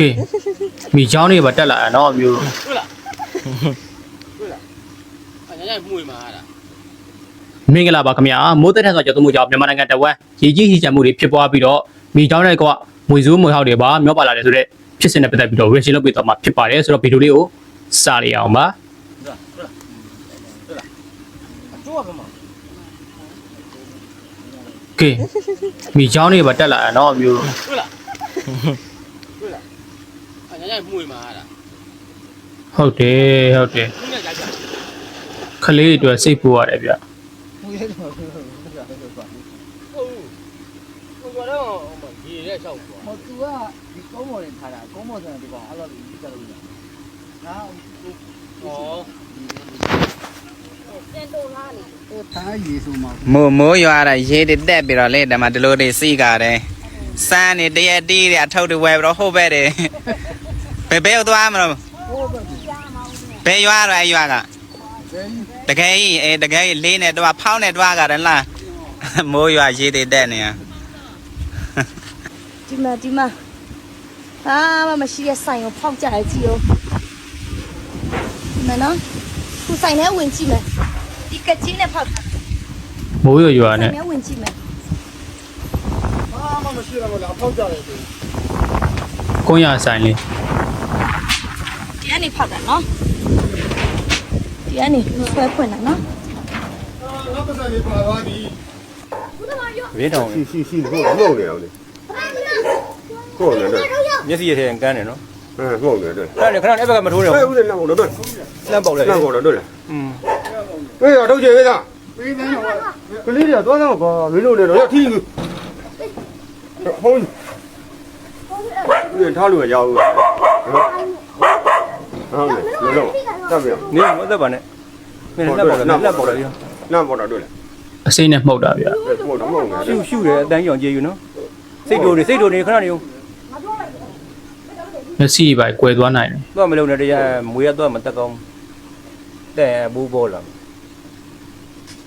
ကဲမိချောင်းတွေပါတက်လာတယ်နော်အမျိုးဟုတ်လားဟုတ်လားအညာညာမှုဝင်မှာလားမင်္ဂလာပါခင်ဗျာမိုးတက်ထန်စွာကြောက်သွမှုကြောင့်မြန်မာနိုင်ငံတဝက်ရေကြီးဟီချံမှုတွေဖြစ်ပွားပြီးတော့မိချောင်းတွေကမွေဆိုးမွေဟောက်တွေပါမျောပါလာတယ်ဆိုတော့ဖြစ်စဉ်နဲ့ပတ်သက်ပြီးတော့ reaction လုပ်ပေးသွားမှာဖြစ်ပါတယ်ဆိုတော့ဗီဒီယိုလေးကိုစလိုက်အောင်ပါဟုတ်လားဟုတ်လားဟုတ်လားအကျိုးကမှာကဲမိချောင်းတွေပါတက်လာတယ်နော်အမျိုးဟုတ်လားဟုတ်လား ငါကမှုမှာဟာဟုတ်တယ်ဟုတ်တယ်ခလေးအတွက်စိတ်ပူရတယ်ဗျဟုတ်တယ်ဟုတ်တယ်ဟုတ်ကတော့ဒီရက်လျှောက်ပေါ့ဟော तू ကဒီကုန်းမော်ရင်ထားတာကုန်းမော်ဆိုတာဒီကောင်အဲ့လိုကြီးကြလို့ငါဟောမိုးမိုးရွာတာရေတွေတက်ပြီးတော့လေဓမ္မဒီလိုတွေစီကာတယ်စမ်းနေတရက်တီးတွေအထုပ်တွေဝယ်ပြီးတော့ဟုတ်ပဲတယ် ဘယ်ဘဲကိုသွားမလို့ဟိုဘက်ဘယ်ရွာတော့အဲ့ရွာကကျဲတကယ်ကြီးအေးတကယ်ကြီးလေးနဲ့တော့ဖောင်းနဲ့တွားကြတယ်လားမိုးရွာရေတွေတက်နေရဒီမှာဒီမှာဟာမမရှိတဲ့ဆိုင်ကိုဖောက်ကြရကြည့်ဦးဒီမှာနော်ခုဆိုင်ထဲဝင်ကြည့်မယ်ဒီကချင်းနဲ့ဖောက်တာမိုးရွာရွာဆိုင်နဲ့ထဲဝင်ကြည့်မယ်အာမမရှိတော့ဘူးလားဖောက်ကြတယ်သူကုန်းရဆိုင်လေးဒီကနေ ဖောက်တာနော်ဒီကနေဆွဲဖွင့်တာနော်နောက်ပတ်စံလေးပါသွားပြီဘေးတောင်ရှိရှိရှိဟုတ်ငုံနေအောင်လေဟုတ်နေတယ်မျက်စိရထဲကန်းတယ်နော်ဟမ်ငုံနေတယ်ခဏနေခဏအဲ့ဘက်ကမထိုးနဲ့ဟဲ့ဦးလေးလောက်တော့တော့လမ်းပေါက်လိုက်လောက်တော့တော့လေอืมဟေးရထုတ်ချေပေးသားပေးတယ်ရောကလေးတွေသွားတော့ပါမင်းတို့လည်းတော့ထီးဟုတ်ဒီထားလို့ရအောင် ဟုတ်လေလောတက်ပြန်နေမသက်ပါနဲ့မင်းလက်ပေါက်လိုက်လက်ပေါက်လိုက်ရလမ်းပေါ်တော့တွေ့လေအစိမ့်နဲ့မှုတ်တာဗျဟုတ်တော့ငုံနေတရှူယ်ရှူတယ်အတန်းကြောင်ကြေးယူနော်စိတ်တူနေစိတ်တူနေခဏနေဦးမျက်စိပဲကွယ်သွားနိုင်တယ်သွားမလုံးနဲ့တရားမွေးရသွားမတက်ကောင်းတဲ့ဘူးပေါ်လာ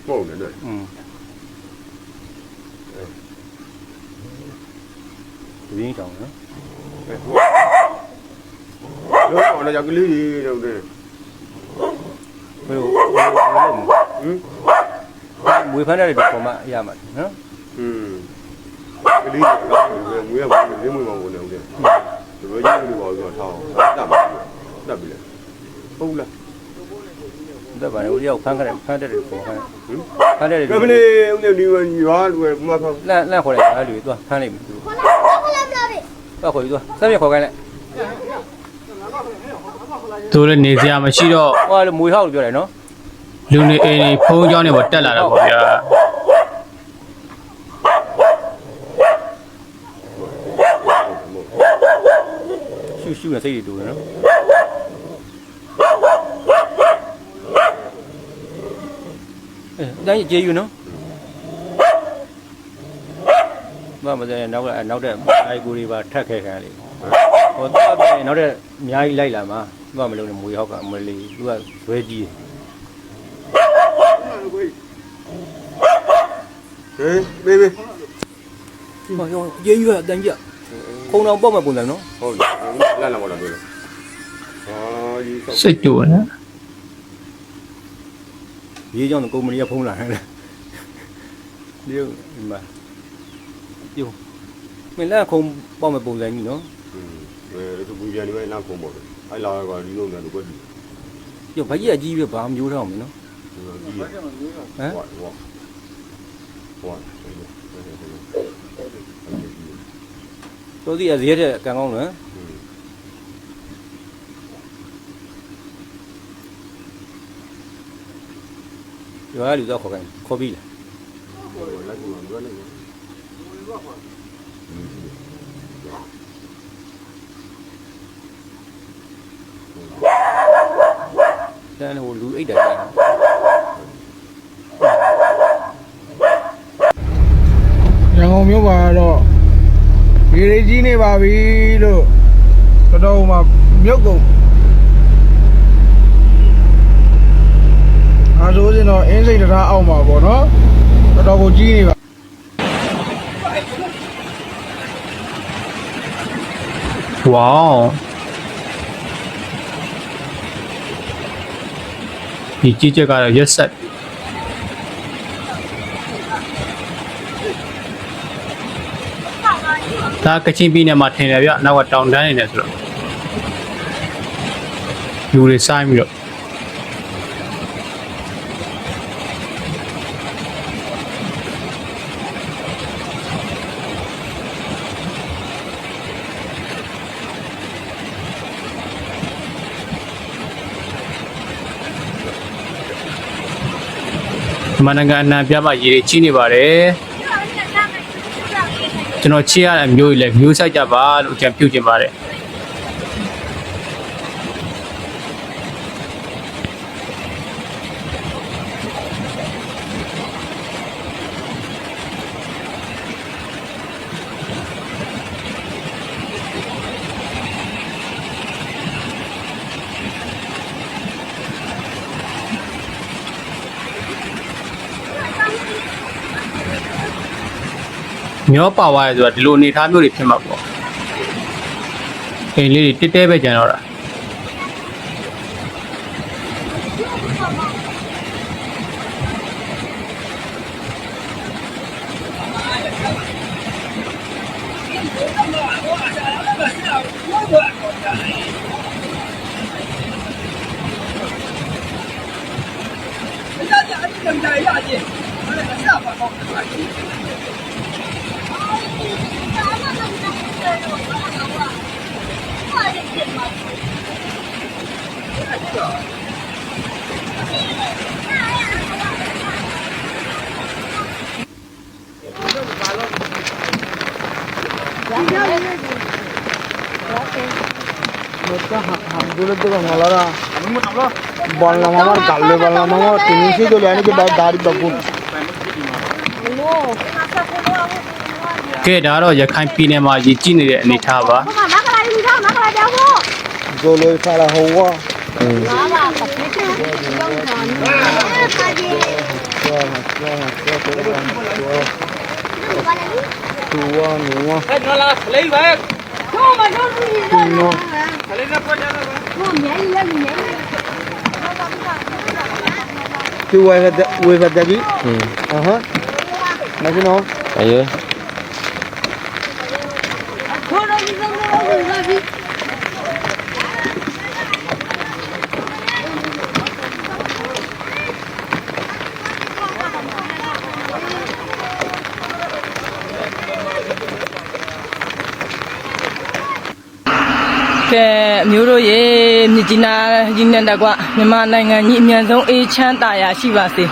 ငုံနေတယ်อืมဒီရင်းချောင်းနော် လောတော့ကလေးတွေတော့တယ်ဘယ်လိုဟမ်မွေးဖမ်းတဲ့ပုံမှရမှာနော်อืมကလေးကတော့ငွေရပါလေမွေးမောင်ကိုလည်းဟုတ်တယ်ဒီလိုကြီးလို့ပါဆိုတော့ထောင်းတက်ပါတက်ပြီလေဟုတ်လားသက်ပါနဲ့ဦးရောက်ဖမ်းခဲ့ဖမ်းတဲ့ပုံဖမ်းဖမ်းတဲ့ကမလေးဦးနေဒီရွာလူကမဖောက်လန့်လန့်ခေါ်လိုက်တာလူသွားဖမ်းလိုက်ပြီသူသွားခေါ်ယူသွားဆက်ပြခေါ်ခိုင်းလိုက် သူလည်းနေစရာမရှိတော့ဟောလေမွေဟောက်လို့ပြောတယ်နော်လူနေအိမ်တွေဖုံးကြောင်းတွေပေါ်တက်လာတာပေါ့ဗျာရှူရှူနဲ့စိတ်တွေတူတယ်နော်အဲအတိုင်းကြေးယူနော်မမတဲ့နောက်ကနောက်တဲ့အိုက်ကူတွေပါထက်ခဲခံလေ ဟောတော့ပြန်နောက်တဲ့အများကြီးလိုက်လာမှာသူကမလုံးနဲ့မွေဟောက်ကမလေးသူကဇွဲကြီးဟေးဘေးဘေးဟောရောကြေးယူကအတိုင်းကြခုံတော်ပေါ့မဲ့ပုံစံနော်ဟုတ်လာလာမလာတွေ့လေဟာဒီစိတ်တူတယ်ရေးကြောင်းကုမ္ပဏီကဖုံးလာတယ်လေဒီမှာဒီမင်းလည်းခုံပေါ့မဲ့ပုံစံကြီးနော် အဲဒါဘူပြန်နေလိုက်ခုံးပေါ့အဲ့လာကဒီလိုနဲ့ကွက်ဒီဒီဘာကြီးအကြီးပဲဘာမမျိုးထားအောင်မနော်ဒီဟမ်ဟမ်ဝါဝါဝါတော်စီအစည်းတဲ့ကံကောင်းနော်ရွာလူတော့ခေါ်ခိုင်းခေါ်ပြီလားလိုက်ကူလွယ်နေတ န်းဟိုလူအိတ်တယ်ကြာရန်ကုန်မြို့ပါတော့ရေရီကြီးနေပါပြီလို့တော်တော်မှမြုပ်ကုန်အားဆိုရင်တော့အင်းစိတ်တရားအောက်မှာပေါ့နော်တော်တော်ကိုကြီးနေပါဝေါ ဒီကြီးချက်ကတော့ရက်ဆက်ဒါကချင်ပြည်နယ်မှာထင်တယ်ဗျနောက်ကတောင်တန်းနေတယ်ဆိုတော့လူတွေဆိုင်ပြီးတော့ မြန်မာနိုင်ငံအနှံ့ပြမှာရေတွေကြီးနေပါတယ်ကျွန်တော်ချစ်ရတဲ့မျိုးကြီးလည်းမျိုးဆိုင်ကြပါလို့အကြံပြုချင်ပါတယ် မျောပါသွားရဲဆိုတာဒီလိုအနေထားမျိုးတွေဖြစ်မှာပေါ့အိမ်လေးတွေတက်တဲပဲကြံတော့တာ大家还是更加压抑，我们还是要把工作做好。বললাম আমার গালে বললাম আমার তুমি সে চলে আনি কি দাড়ি বাবু ကဲဒါတော့ရခိုင်ပြည်နယ်မှာရည်ကြီးနေတဲ့အနေအထားပါကိုလိုဖာလာဟောဝါတူဝါနောဟဲ့နော်လာခလေးပဲတော့မတော့ဘူးနော်ခလေးကပေါ်ကြတာကိုမြဲရမြဲတူဝါဝေဖတ်တယ်ဟမ်အဟမ်းမကနော်အေး ကဲအမျိုးတို့ရေမြစ်ကြီးနားကြီးနဲ့တကွမြန်မာနိုင်ငံကြီးအမြန်ဆုံးအေးချမ်းသာယာရှိပါစေ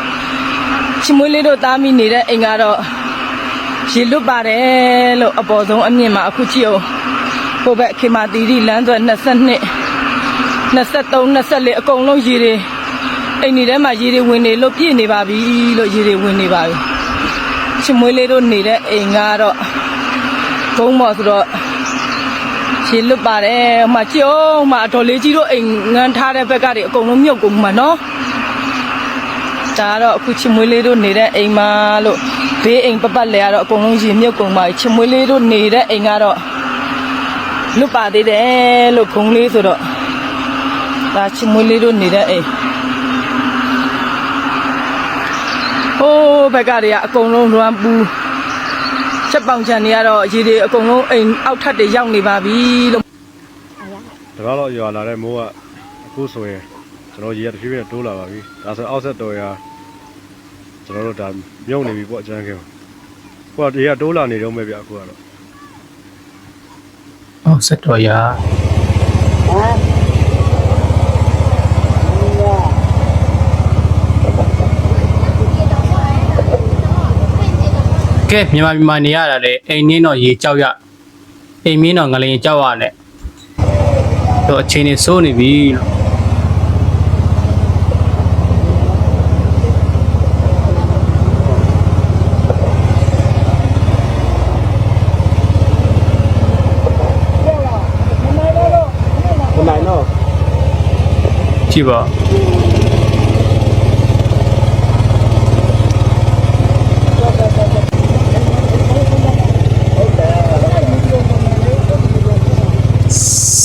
ချစ်မွေးလေးတို့သားမိနေတဲ့အိမ်ကတော့ရေလွတ်ပါတယ်လို့အပေါ်ဆုံးအမြင့်မှာအခုကြည့်အောင်ဟိုဘက်ခေမာတီရီလမ်းသွဲ22 23 24အကုန်လုံးရေတွေအိမ်နေထဲမှာရေတွေဝင်နေလို့ပြည့်နေပါပြီလို့ရေတွေဝင်နေပါပြီချစ်မွေးလေးတို့နေတဲ့အိမ်ကတော့ဘုံမော်ဆိုတော့ ရှင်းလွတ်ပါတယ်ဟိုမှာကျုံမှာဒေါ်လေးကြီးတို့အိမ်ငန်းထားတဲ့ဘက်ကနေအကုန်လုံးမြုပ်ကုန်မှာနော်ဒါကတော့အခုချစ်မွေးလေးတို့နေတဲ့အိမ်မှာလို့ဘေးအိမ်ပပတ်လဲကတော့အကုန်လုံးရင်မြုပ်ကုန်ပါပြီချစ်မွေးလေးတို့နေတဲ့အိမ်ကတော့လွတ်ပါသေးတယ်လို့ခုံလေးဆိုတော့ဒါချစ်မွေးလေးတို့နေတဲ့အိမ်ဟိုးဘက်ကတွေကအကုန်လုံးလွမ်းပူးချ က်ပေါင်ချန်တွေကတော့ရေတွေအကုန်လုံးအိမ်အောက်ထပ်တွေရောက်နေပါပြီလို့ဒါတော့ရွာလာတဲ့မိုးကအခုဆိုရင်ကျွန်တော်ရေကတစ်ဖြည်းဖြည်းတိုးလာပါပြီဒါဆိုအောက်ဆက်တော်ရကျွန်တော်တို့ဒါမြုပ်နေပြီပေါ့အကျန်းကဲကိုကရေကတိုးလာနေတော့မယ်ဗျအခုကတော့အော်ဆက်တော်ရာ ကဲမြန်မာပြည်မှာနေရတာလေအိမ်နင်းတော့ရေကြောက်ရအိမ်မင်းတော့ငလင်ကြောက်ရနဲ့တော့အချိန်နေစိုးနေပြီလို့ကြည့်ပါ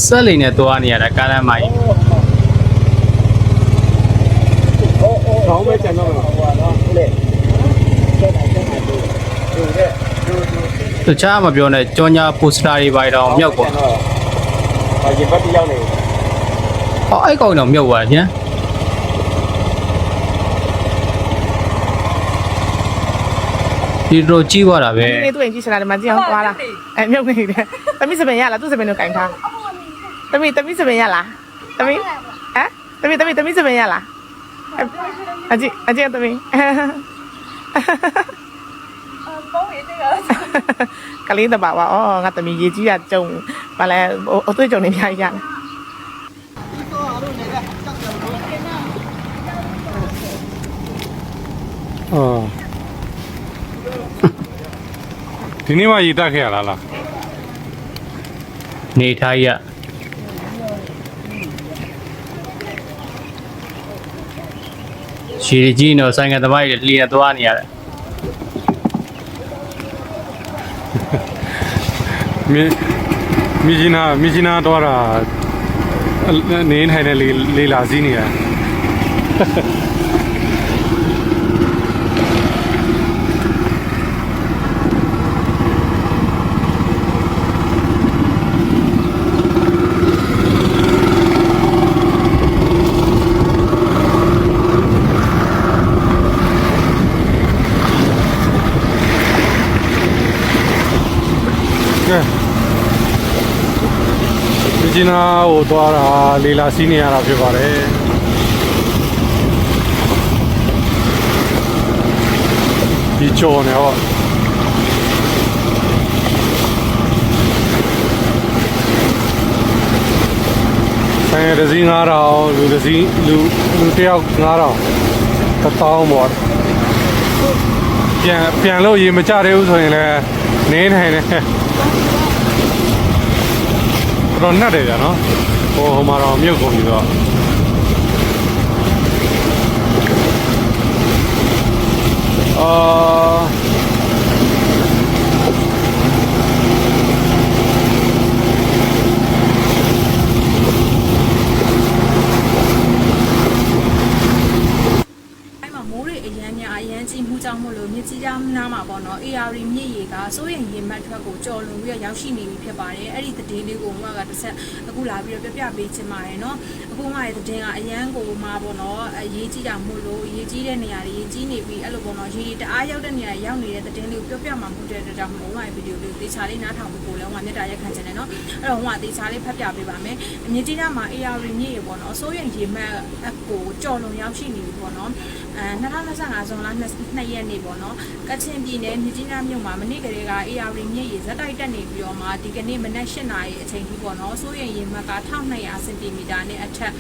ဆက်လိန်နဲ့သွားနေရတာကားလမ်းမကြီးခေါင်းပဲကျန်တော့ဟိုကတော့လေဆက်တာဆက်တာတို့တို့တဲ့တို့တို့တခြားမပြောနဲ့ကြောညာပိုစတာတွေပါတော့မြောက်ပေါ့အရင်ဘက်တယောက်နေဟောအဲ့ကောင်တော့မြောက်ပါရှင်ဒီတော့ကြီးသွားတာပဲနေသူ့အိမ်ကြည့်ချင်တာဒီမှာကြည့်အောင်သွားလားအဲမြုပ်နေတယ်တမီးစပင်ရလားသူ့စပင်ကိုကင်ထား တမီးတမီးစပင်ရလားတမီးဟမ်တမီးတမီးတမီးစပင်ရလားအကြည့်အကြည့်တမီးကလေးတပါဝါအော်ငါတမီးရေကြီးရကြုံဘာလဲအသွေးကြုံနေပြရတယ်အော်ဒီနေ့မှရေတက်ခဲ့ရလားလားနေထားရ ရှည်ကြီးတော့ဆိုင်ကသမားကြီးလျှက်သွားနေရတယ်မြင်းမြင်းနာမြင်းနာတော့တာနေထိုင်နေလေလေလာစည်းနေရ ကဲမြင်းနာဟိုသွားတာလေလာစည်းနေရတာဖြစ်ပါတယ်ဒီချောနေဟောဆိုင်ရတစ်စီး9000လူတစ်စီးလူလူတစ်ယောက်9000တစ်တောင်းပေါ့ပြန်ပြန်လို့ရေမကြသေးဘူးဆိုရင်လည်းနေနိုင်တယ် တော့နှက်တယ်ဗျာနော်ဟိုဟိုမှာတော့မြုပ်ကုန်ပြီတော့အာအဲ့မှာမိုးတွေ အရန်များအရန်ကြီးမှုကြောင့်မို့လို့မြစ်ကြီးကြောင်နားမှာပေါ့နော် AR မြစ်ရေကစိုးရင်ရေမတ်ထွက်ကိုကြော်လွန်ပြီးတော့ရောက်ရှိနေပြီဖြစ်ပါတယ်အဲ့ဒီသတင်းလေးကိုမှကတစ်ဆက်အခုလာပြီးတော့ပြပြပေးချင်ပါတယ်နော်အခုမှရဲ့သတင်းကအရန်ကိုမှပေါ့နော်အရေးကြီးတာမို့လို့ရေးကြီးတဲ့နေရာတွေရေးကြီးနေပြီအဲ့လိုပေါ့နော်ရေတအားရောက်တဲ့နေရာရောက်နေတဲ့သတင်းလေးကိုပြပြမှာမဟုတ်တဲ့အတွက်ကြောင့်မလို့ဟိုဗီဒီယိုလေးသေချာလေးနားထောင်ဖို့ကိုလည်းဟိုမေတ္တာရက်ခံချင်တယ်နော်အဲ့တော့ဟိုကသေချာလေးဖတ်ပြပေးပါမယ်အမြင့်ကြီးနားမှာ AR မြစ်ရေပေါ့နော်စိုးရင်ရေမတ်အကိုကြော်လွန်ရောက်ရှိနေပြီပေါ့နော် အဲ2025ဇွန်လ2ရက်နေ့ပေါ့နော်ကချင်ပြည်နယ်မြစ်ကြီးနားမြို့မှာမနေ့ကလေးက AR မြစ်ရေဇက်တိုက်တက်နေပြီးတော့မှဒီကနေ့မနက်8နာရီအချိန်ထိပေါ့နော်စိုးရင်ရေမတ်က1200စင်တီမီတာနဲ့အထက်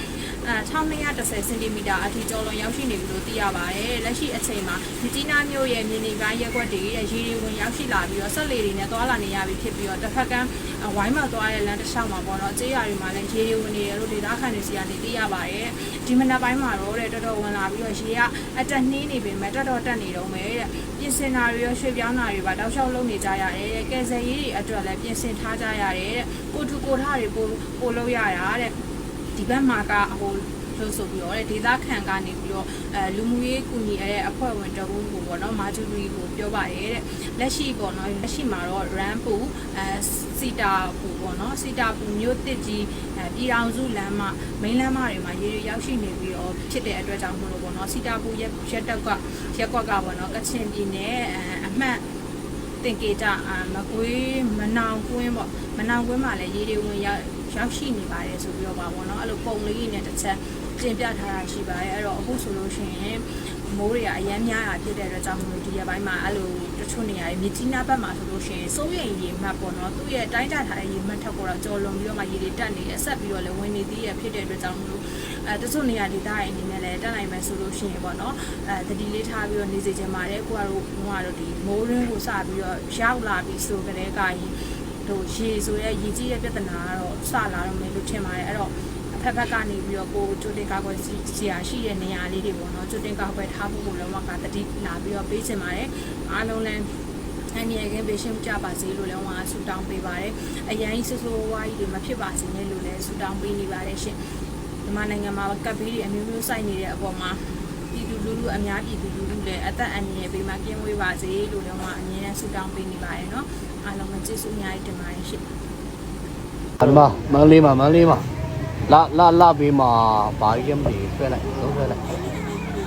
အဲ1210စင်တီမီတာအထိကျော်လွန်ရောက်ရှိနေပြီလို့သိရပါတယ်လက်ရှိအချိန်မှာမြစ်ကြီးနားမြို့ရဲ့မြေနေပိုင်းရက်ွက်တွေရဲ့ရေတွေဝင်ရောက်ရှိလာပြီးတော့ဆက်လေတွေနဲ့သွာလာနေရပြီဖြစ်ပြီးတော့တစ်ဖက်ကမ်းဝိုင်းမှာသွားတဲ့လမ်းတစ်လျှောက်မှာပေါ့နော်ကြေးရွာတွေမှာလည်းရေတွေဝင်နေရလို့ဒေသခံတွေစီကနေသိရပါတယ် ဒီမနက်ပိုင်းမှာတော့တဲ့တော်တော်ဝင်လာပြီးတော့ရေကအတက်နှင်းနေပေမဲ့တော်တော်တက်နေတော့မယ်တဲ့ပြင်ဆင်တာတွေရောရွှေ့ပြောင်းတာတွေပါတောက်လျှောက်လုပ်နေကြရတယ်တဲ့ကယ်ဆယ်ရေးတွေအတွက်လည်းပြင်ဆင်ထားကြရတယ်တဲ့ကိုထူကိုထားတွေပို့ပို့လို့ရတာတဲ့ဒီဘက်မှာကဟို လို့ဆိုပြီးတော့တဲ့ဒေသခံကနေပြီးတော့အဲလူမှုရေးကူညီရတဲ့အဖွဲ့ဝင်တဦးကိုပေါ့နော်မာဂျူရီကိုပြောပါတယ်တဲ့လက်ရှိပေါ့နော်လက်ရှိမှာတော့ run ပူအဲစီတာပူပေါ့နော်စီတာပူမြို့တစ်ကြီးအဲပြည်အောင်စုလမ်းမမိန်းလမ်းမတွေမှာရေတွေရောက်ရှိနေပြီးတော့ဖြစ်တဲ့အတွက်ကြောင့်မလို့ပေါ့နော်စီတာပူရက်ရက်တက်ကရက်ကွက်ကပေါ့နော်ကချင်ပြည်နယ်အမှတ်တင်ကေတာမကွေးမနောင်ကွင်းပေါ့မနောင်ကွင်းမှာလည်းရေတွေဝင်ရောက်ရောက်ရှိနေပါတယ်ဆိုပြီးတော့ပါပေါ့နော်အဲ့လိုပုံလေးနဲ့တစ်ချက် တင်ပြထားတာရှိပါတယ်အဲ့တော့အခုဆိုလို့ရှိရင်မိုးတွေကအရမ်းများတာဖြစ်တဲ့အတွက်ကြောင့်မလို့ဒီရက်ပိုင်းမှာအဲ့လိုတချို့နေရာတွေမြစ်ကြီးနားဘက်မှာဆိုလို့ရှိရင်စိုးရိမ်ရေမှတ်ပေါ့နော်သူ့ရဲ့တိုင်းတာထားတဲ့ရေမှတ်ထက်ပေါ်တော့ကြော်လွန်ပြီးတော့မှရေတွေတက်နေတယ်ဆက်ပြီးတော့လည်းဝင်နေသေးရဖြစ်တဲ့အတွက်ကြောင့်မလို့အဲတချို့နေရာဒေသတွေအနေနဲ့လည်းတက်နိုင်မယ်ဆိုလို့ရှိရင်ပေါ့နော်အဲတတိလေးထားပြီးတော့နေစေချင်ပါတယ်ကိုကတော့ဘုံကတော့ဒီမိုးရင်းကိုစပြီးတော့ရောက်လာပြီးဆိုကြတဲ့ကရင်တို့ရေဆိုရဲရေကြီးရဲ့ပြဿနာကတော့စလာတော့မယ်လို့ထင်ပါတယ်အဲ့တော့ ဖက်ဖက်ကနေပြီးတော့ကိုချိုတင်ကာကွယ်စီရာရှိတဲ့နေရာလေးတွေပေါ့နော်ချိုတင်ကာကွယ်ထားဖို့ကိုလည်းမကတတိလာပြီးတော့ပေးချင်ပါတယ်အားလုံးလည်းအန်ဒီရဲ့ကဘေးရှင်းကြပါစေလို့လည်းဟောဆူတောင်းပေးပါတယ်အရန်ကြီးဆိုးဆိုးဝါးကြီးတွေမဖြစ်ပါစေနဲ့လို့လည်းဆူတောင်းပေးနေပါတယ်ရှင်မြန်မာနိုင်ငံမှာကပ်ဘေးတွေအမျိုးမျိုးစိုက်နေတဲ့အပေါ်မှာပြည်သူလူထုအများပြည်သူလူထုလည်းအသက်အန္တရာယ်ဘေးမှာကင်းဝေးပါစေလို့လည်းဟောအမြဲတမ်းဆူတောင်းပေးနေပါတယ်နော်အားလုံးပဲကျေးဇူးအများကြီးတင်ပါတယ်ရှင်အမမန်းလေးမှာမန်းလေးမှာ လာလာလာပေးမှာဘာကြီးမနေဆွဲလိုက်သုံးဆွဲလိုက်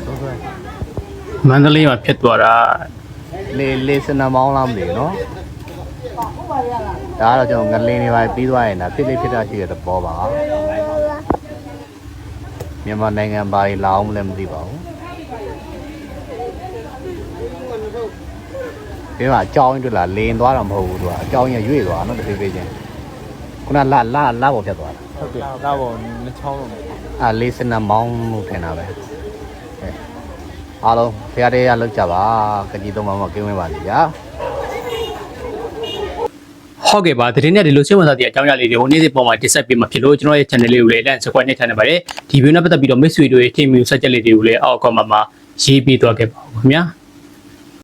သုံးဆွဲမန္တလေးမှာဖြစ်သွားတာလေလေစနမောင်းလားမသိဘူးနော်ဒါကတော့ကျွန်တော်ငလင်းနေပါပြီးသွားရင်ဒါဖြစ်လေးဖြစ်တာရှိတဲ့သဘောပါမြန်မာနိုင်ငံဘာကြီးလာအောင်မလဲမသိပါဘူးဒီမှာအကြောင်းတွေ့လားလင်းသွားတာမဟုတ်ဘူးသူကအကြောင်းရရွေ့သွားနော်တစ်ဖေးဖေးချင်းခုနလာလာလာပေါ်ဖြတ်သွားတာ ဟုတ်တယ်ဒါပေါ်နှစ်ချောင်းလုံးအာလေးစနမောင်းလို့ထင်တာပဲအဲအားလုံးဖရတဲ့ရလောက်ကြပါကကြီးသုံးပါမကင်းဝဲပါလိဗျာဟုတ်ကဲ့ပါသတင်းနဲ့ဒီလိုစိတ်ဝင်စားတဲ့အကြောင်းအရာလေးတွေကိုနေ့စဉ်ပုံမှာတင်ဆက်ပေးမှာဖြစ်လို့ကျွန်တော်ရဲ့ channel လေးကိုလည်း like subscribe နဲ့ထားနေပါတယ်ဒီ video နဲ့ပတ်သက်ပြီးတော့မိတ်ဆွေတို့ရဲ့ team မျိုးဆက်ချက်လေးတွေကိုလည်းအောက် comment မှာရေးပေးသွားခဲ့ပါဦးခင်ဗျာ